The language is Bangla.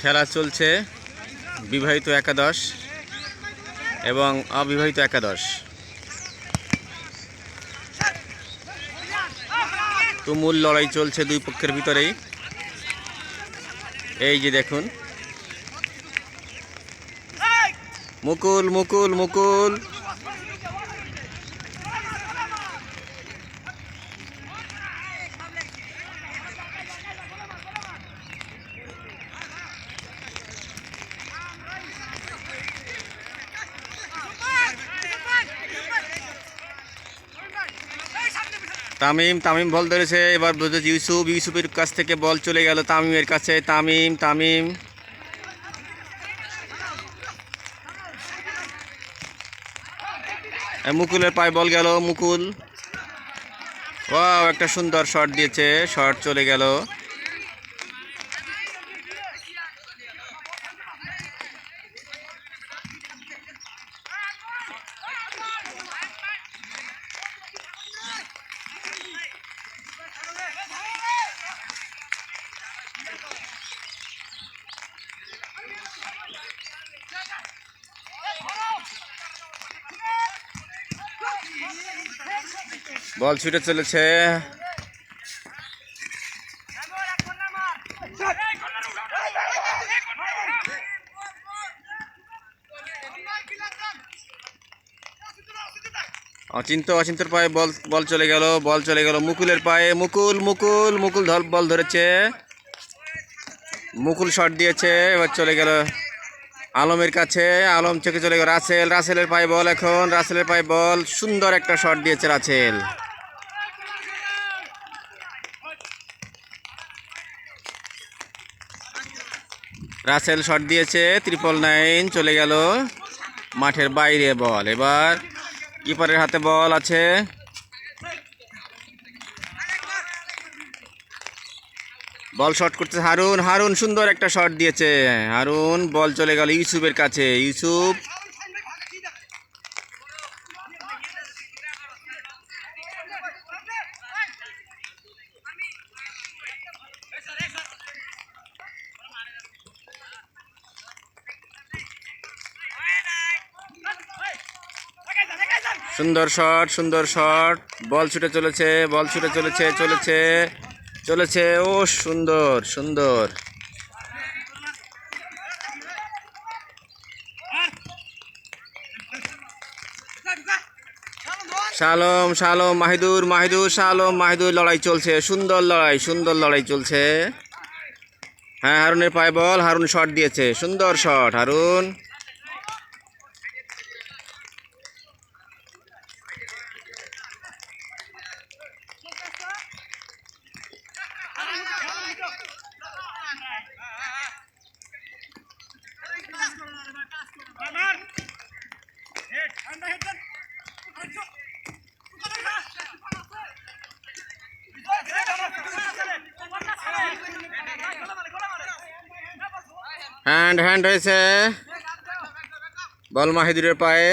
খেলা চলছে বিবাহিত একাদশ এবং অবিবাহিত একাদশ। তুমুল লড়াই চলছে দুই পক্ষের ভিতরেই। এই যে দেখুন। মুকুল মুকুল মুকুল। তামিম তামিম বল ধরেছে, এবার বুঝেছে ইউসুফ, ইউসুফের কাছ থেকে বল চলে গেল তামিমের কাছে। তামিম তামিম। মুকুলের পায়ে বল গেল, মুকুল। ও একটা সুন্দর শট দিয়েছে, শট চলে গেল। বল ছুটে চলেছে। অচিন্ত, অচিন্তর পায়ে বল বল চলে গেল, বল চলে গেল। মুকুলের পায়ে, মুকুল মুকুল মুকুল ধর, বল ধরেছে। মুকুল শট দিয়েছে, এবার চলে গেল। আলমের কাছে, আলম চোখে চলে গেল রাসেল। রাসেলের পায়ে বল এখন, রাসেলের পায়ে বল। সুন্দর একটা শট দিয়েছে রাসেল। রাসেল শট দিয়েছে ত্রিপল নাইন চলে গেল মাঠের বাইরে বল। এবার কিপারের হাতে বল আছে। বল শট করতে হারুন হারুন সুন্দর একটা শট দিয়েছে। হারুন, বল চলে গেল ইউসুফের কাছে। ইউসুফ। সুন্দর শট সুন্দর শট। বল ছুটে চলেছে, বল ছুটে চলেছে চলেছে। চলেছে, ও সুন্দর সুন্দর। শালম শালম, মাহিদুর মাহিদুর, শালম, মাহিদুর, লড়াই চলছে, সুন্দর লড়াই সুন্দর লড়াই চলছে। হ্যাঁ হারুনের পায়ে বল, হারুন শট দিয়েছে, সুন্দর শট হারুন। হ্যান্ড হ্যান্ড হয়েছে বল মাহিদুরের পায়ে।